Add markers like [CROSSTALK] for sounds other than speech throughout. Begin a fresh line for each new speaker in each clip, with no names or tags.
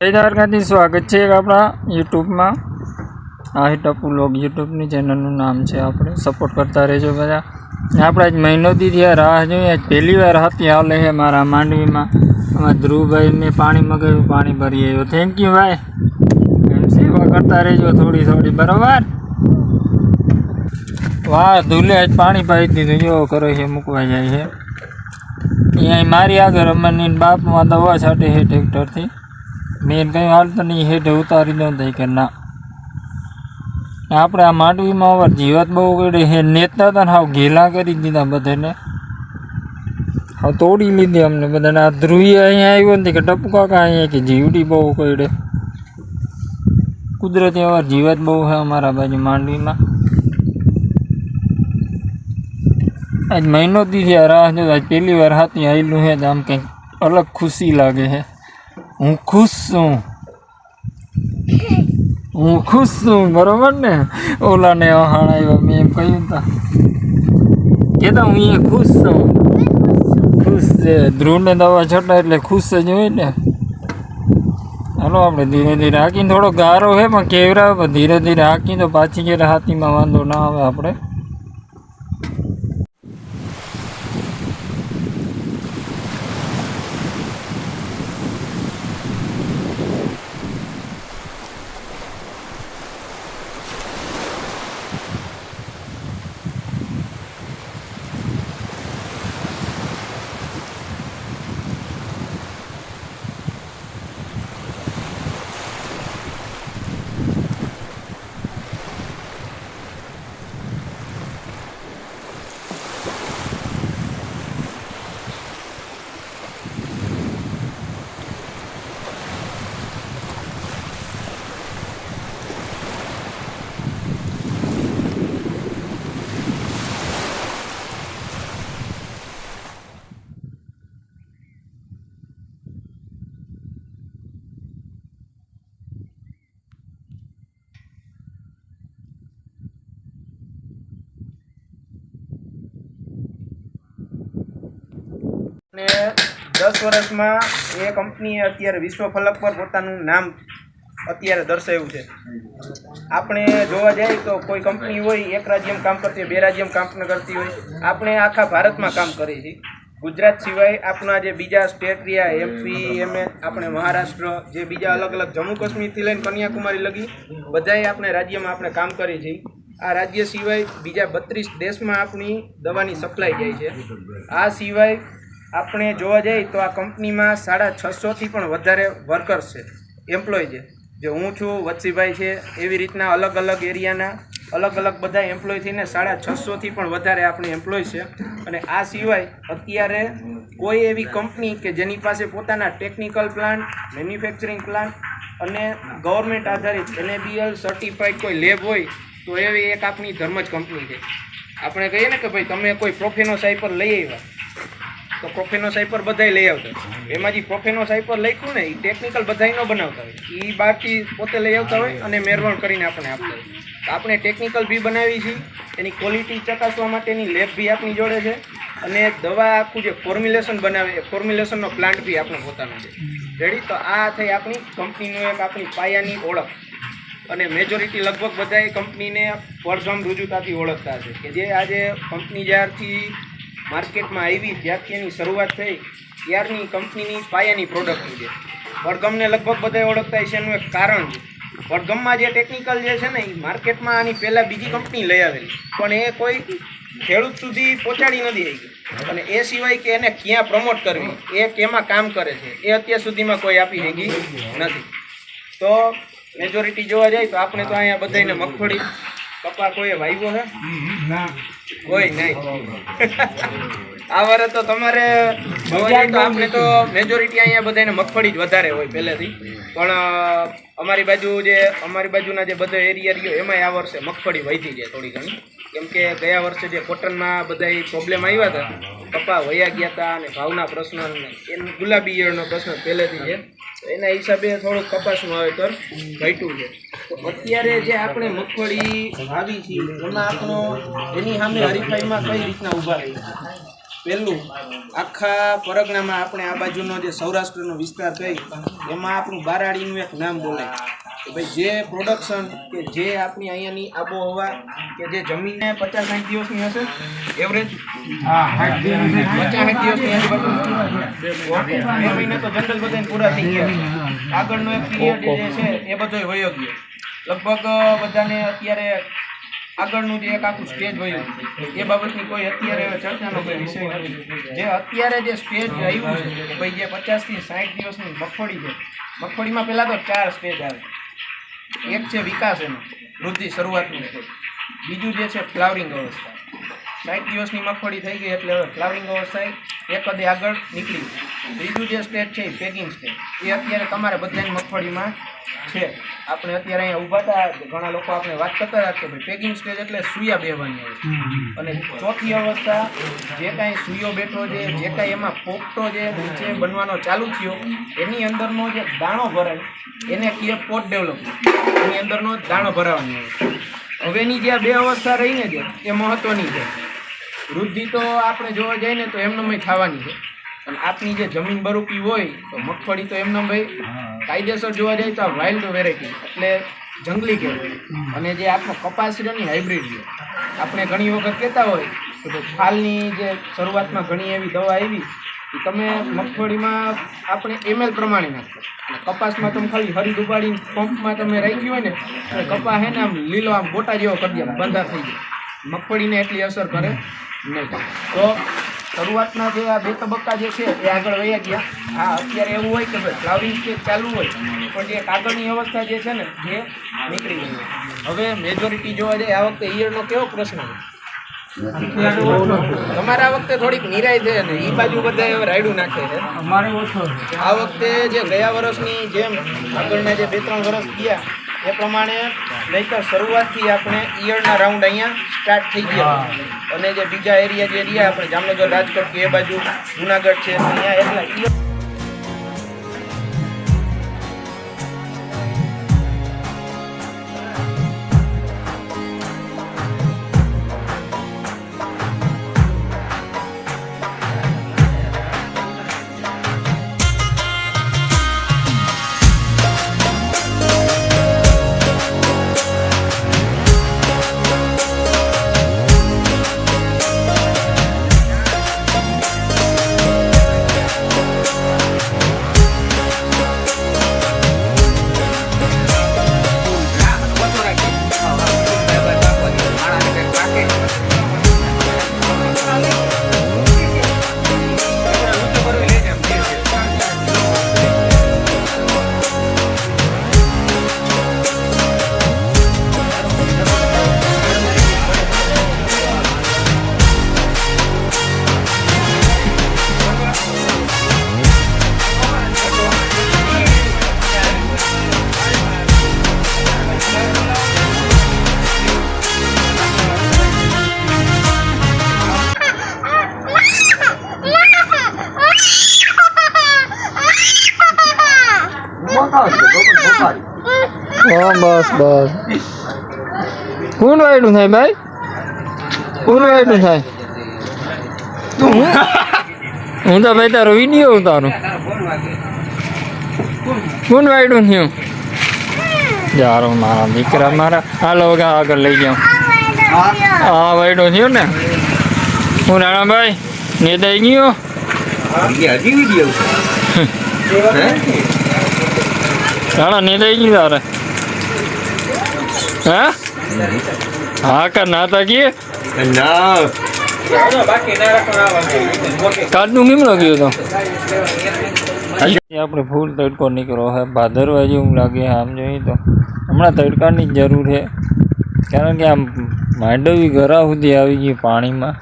જય દ્વારકાથી સ્વાગત છે આપણા યુટ્યુબમાં. આ ટપુ લોગ યુટ્યુબની ચેનલનું નામ છે આપણે. સપોર્ટ કરતા રહેજો બધા. આપણે આજ મહિનોથી થયા રાહ જોઈએ આજ પહેલી વાર હતી હાલે છે મારા માંડવીમાં. અમારા ધ્રુવભાઈને પાણી મગાવ્યું, પાણી ભરી આવ્યો. થેન્ક યુ ભાઈ. એમ સેવા કરતા રહેજો થોડી થોડી, બરાબર? વાહ, ધૂલે આજ પાણી પાઈ દીધું. જો કરે છે મૂકવા જાય છે અહીંયા મારી આગળ અમરની બાપમાં દવા છાંટે છે ટ્રેક્ટરથી. મેં કંઈ હાલ તો નહીં, હેઠે ઉતારી દઉં તો કે ના. આપણે આ માંડવીમાં હવે જીવત બહુ કરી હે નેતા હતા ને હાવ ઘેલા કરી દીધા બધાને. હાવ તોડી લીધી અમને બધાને. આ ધ્રુવી અહીંયા આવ્યો ને કે ટપુ કાકા અહીંયા કે જીવડી બહુ કરી કુદરતી અવાર જીવત બહુ છે અમારા બાજુ માંડવીમાં. આજ મહિનો દી થયા રાહ જો આજ પહેલી વાર હાથી આવેલું છે તો આમ કંઈક અલગ ખુશી લાગે છે. હું ખુશ છું. હું ખુશ છું, બરોબર ને? ઓલાને આવ્યા મેં એમ કહ્યું તા. કહેતા હું એ ખુશ છું. ખુશ છે. ધ્રુવને દવા છટા એટલે ખુશ જ હોય ને. હાલો, આપણે ધીરે ધીરે હાકીને થોડો ગારો છે પણ કેવરા ધીરે ધીરે હાકી તો પાછી ઘેર હાથીમાં વાંધો ના આવે આપણે.
દસ વર્ષમાં એ કંપનીએ અત્યારે વિશ્વ ફલક પર પોતાનું નામ અત્યારે દર્શાવ્યું છે. આપણે જોવા જઈએ તો કોઈ કંપની હોય, એક રાજ્યમાં કામ કરતી હોય, બે રાજ્યમાં કામ કરતી હોય, આપણે આખા ભારતમાં કામ કરીએ છીએ. ગુજરાત સિવાય આપણા જે બીજા સ્ટેટ રહ્યા એમપી એમએ આપણે મહારાષ્ટ્ર, જે બીજા અલગ અલગ જમ્મુ કાશ્મીરથી લઈને કન્યાકુમારી લગી, બધાએ આપણે રાજ્યમાં આપણે કામ કરીએ છીએ. આ રાજ્ય સિવાય બીજા બત્રીસ દેશમાં આપણી દવાની સપ્લાય જાય છે. આ સિવાય આપણે જોવા જઈએ તો આ કંપનીમાં સાડા છસોથી પણ વધારે વર્કર્સ છે એમ્પ્લોય છે. જે હું છું, વત્સીભાઈ છે, એવી રીતના અલગ અલગ એરિયાના, અલગ અલગ બધા એમ્પ્લોય થઈને સાડા છસોથી પણ વધારે આપણે એમ્પ્લોય છે. અને આ સિવાય અત્યારે કોઈ એવી કંપની કે જેની પાસે પોતાના ટેકનિકલ પ્લાન્ટ મેન્યુફેક્ચરિંગ પ્લાન્ટ અને ગવર્મેન્ટ આધારિત એનએબીએલ સર્ટિફાઈડ કોઈ લેબ હોય, તો એવી એક આપણી ધર્મજ કંપની છે. આપણે કહીએ ને કે ભાઈ, તમે કોઈ પ્રોફેનો સાઈપર લઈ આવ્યા. તો કોફેનો સાઇપર બધાય લઈ આવતા. એમાં જે કોફેનો સાઇપર લખ્યું ને એ ટેકનિકલ બધાય ન બનાવતા હોય. એ બહારથી પોતે લઈ આવતા હોય અને મેરવણ કરીને આપણે આપતા હોય. તો આપણે ટેકનિકલ બી બનાવી છીએ એની ક્વોલિટી ચકાસવા માટેની લેબ બી આપણી જોડે છે અને દવા આખું જે ફોર્મ્યુલેશન બનાવે, એ ફોર્મ્યુલેશનનો પ્લાન્ટ બી આપણો પોતાનો છે. રેડી તો આ થઈ આપણી કંપનીનું એક આપણી પાયાની ઓળખ. અને મેજોરિટી લગભગ બધાએ કંપનીને પરઝમ રુજુતાથી ઓળખતા છે કે જે આજે કંપની જ્યારથી માર્કેટમાં આવી જ્યાંથી શરૂઆત થઈ, ત્યારની કંપનીની પાયાની પ્રોડક્ટ છે વડગમને લગભગ બધા ઓળખતા છે એનું એક કારણ છે. વડગમમાં જે ટેકનિકલ જે છે ને એ માર્કેટમાં આની પહેલાં બીજી કંપની લઈ આવેલી. પણ એ કોઈ ખેડૂત સુધી પહોંચાડી નથી આવી અને એ સિવાય કે એને ક્યાં પ્રમોટ કરવી, એ કેમાં કામ કરે છે, એ અત્યાર સુધીમાં કોઈ આપી શકી નથી. તો મેજોરિટી જોવા જાય તો આપણે તો અહીંયા બધાને મગફળી કપા કોઈ વાવ્યો ના. કોઈ નહીં. [LAUGHS] આ વારે તો તમારે તો આપણે તો મેજોરિટી અહીંયા બધાને મગફળી જ વધારે હોય પહેલેથી. પણ અમારી બાજુ જે અમારી બાજુના જે બધો એરિયા રહ્યો એમાંય આ વર્ષે મગફળી વધી છે થોડી ઘણી. કેમ કે ગયા વર્ષે જે કોટનમાં બધા પ્રોબ્લેમ આવ્યા હતા કપા વયા ગયા હતા અને ભાવના પ્રશ્ન ગુલાબી ઈયળનો પ્રશ્ન પહેલેથી છે. એના હિસાબે થોડુંક કપાસનું વાવેતર ઘટ્યું છે. તો અત્યારે જે આપણે મગફળી વાવી છે, એમાં આપણો એની સામે હરીફાઈમાં કઈ રીતના ઊભા રહી પહેલું, આખા પરગણામાં આપણે આ બાજુનો જે સૌરાષ્ટ્રનો વિસ્તાર થઈ એમાં આપણું બારાડીનું એક નામ બોલાય. કે ભાઈ જે પ્રોડક્શન કે જે આપણી અહીંયાની આબોહવા કે જે જમીનને પચાસ સાઠ દિવસની હશે? એવરેજ પચાસ સાઠ દિવસની. બે મહિને તો જનરલ બધા પૂરા થઈ ગયા. આગળનો એક પીરિયડ જે છે એ બધો વયો ગયો. લગભગ બધાને અત્યારે આગળનું જે એક આખું સ્ટેજ વયું. એ બાબતની કોઈ અત્યારે ચર્ચાનો કોઈ વિષય નથી. જે અત્યારે જે સ્ટેજ આવ્યું છે ભાઈ જે પચાસથી સાઠ દિવસની મગફળી છે. મગફળીમાં પહેલાં તો ચાર સ્ટેજ આવે. એક છે વિકાસ એનો, વૃદ્ધિ શરૂઆતની. બીજું જે છે ફ્લાવરિંગ અવસ્થા. સાઠ દિવસની મગફળી થઈ ગઈ એટલે હવે ફ્લાવરિંગ અવસ્થા એક કદે આગળ નીકળી ત્રીજું જે સ્ટેજ છે એ પેકિંગ સ્ટેજ એ અત્યારે તમારે બધાની મગફળીમાં છે. આપણે અત્યારે અહીંયા ઊભા હતા ઘણા લોકો આપણે વાત કરતા હતા કે ભાઈ પેકિંગ સ્ટેજ એટલે સુયા બેહવાની હોય. અને ચોથી અવસ્થા જે કાંઈ સુયો બેઠો છે જે કાંઈ એમાં પોપટો જે નીચે બનવાનો ચાલુ થયો એની અંદરનો જે દાણો ભરાય એને કહીએ પોટ ડેવલપમેન્ટ એની અંદરનો દાણો ભરાવાની હોય. હવેની જે આ બે અવસ્થા રહીને છે એ મહત્વની છે. વૃદ્ધિ તો આપણે જોવા જઈએ ને તો એમનેમ થવાની છે. અને આપની જે જમીન બરૂપી હોય તો મગફળી તો એમને ભાઈ કાયદેસર જોવા જાય તો આ વાઇલ્ડ વેરાયટી એટલે જંગલી કહેવાય. અને જે આપણો કપાસ રહ્યો ને હાઇબ્રિડ છે. આપણે ઘણી વખત કહેતા હોય કે ફાલની જે શરૂઆતમાં ઘણી એવી દવા આવી એ તમે મગફળીમાં આપણે એમએલ પ્રમાણે નાખો. અને કપાસમાં તમે ખાલી હરી ડુબાડીને પંપમાં તમે રાખ્યું હોય ને એટલે કપાસ હે ને આમ લીલો આમ ગોટા જેવો કરી દે બંધા થઈ જાય. મગફળીને એટલી અસર કરે નહીં. તો શરૂઆતના જે આ બે તબક્કા જે છે એ આગળ વયા ગયા. હા અત્યારે એવું હોય કે ભાઈ ફ્લાવરિંગ સ્ટેજ ચાલુ હોય પણ જે કાગળની અવસ્થા જે છે ને એ નીકળી ગઈ હવે મેજોરિટી જોવા જાય આ વખતે ઈયળનો કેવો પ્રશ્ન તમારે વખતે થોડીક નિરાય છે ને એ બાજુ બધા રાયડું નાખે છે.
અમારે ઓછો
આ વખતે જે ગયા વર્ષની જેમ આગળના જે બે ત્રણ વર્ષ ગયા એ પ્રમાણે નહીતર શરૂઆતથી આપણે ઈયળના રાઉન્ડ અહીંયા સ્ટાર્ટ થઈ ગયા. અને જે બીજા એરિયા જે એરિયા આપણે જામનગર રાજકોટ કે એ બાજુ જુનાગઢ છે અહીંયા એટલા ઈયળ
હા બસ બસ. કોણ વાયડું થાય ભાઈ? કોણ વાયડું થાય? હું? તો ભાઈ તારો વીડિયો ઉતારું. કોણ વાયડું થયું? યારો મારા દીકરા મારા. હાલો વગર આગળ લઈ જાઉં. હા વાયડો થયો ને? હું રાણાભાઈ નેદાઈ ગયો? રાણા નેદાઈ ગયું તારે? હા? હા કા ના તાકીએ
ના.
કાચનું કેમ લાગ્યું તો આપણે ફૂલ તડકો નીકળો હે. ભાદરવા જેવું લાગે આમ જોઈએ તો. હમણાં તડકાની જ જરૂર છે. કારણ કે આમ માંડવી ઘરા સુધી આવી ગઈ પાણીમાં.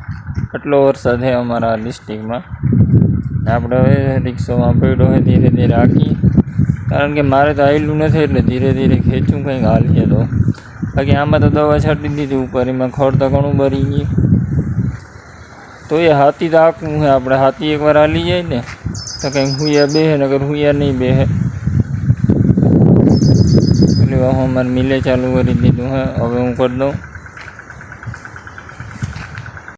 એટલો વરસાદ છે અમારા ડિસ્ટ્રિક્ટમાં. આપણે હવે રિક્ષામાં પડ્યો હોય ધીરે ધીરે રાખી. કારણ કે મારે તો આવેલું નથી એટલે ધીરે ધીરે ખેંચું કંઈક હાલીએ તો. બાકી આમાં તો દવા છાંટી દીધી ઉપર એમાં ખડ તો ઘણું ભરી ગયું. તો એ હાથી તો આખું છે, આપણે હાથી એકવાર હાલી જાય ને, તો કંઈક હુયા બેહે નગર હુયા નહીં બેહે. એટલે હવે અમારે મિલે ચાલુ કરી દીધું, હે, હવે હું કરી દઉં.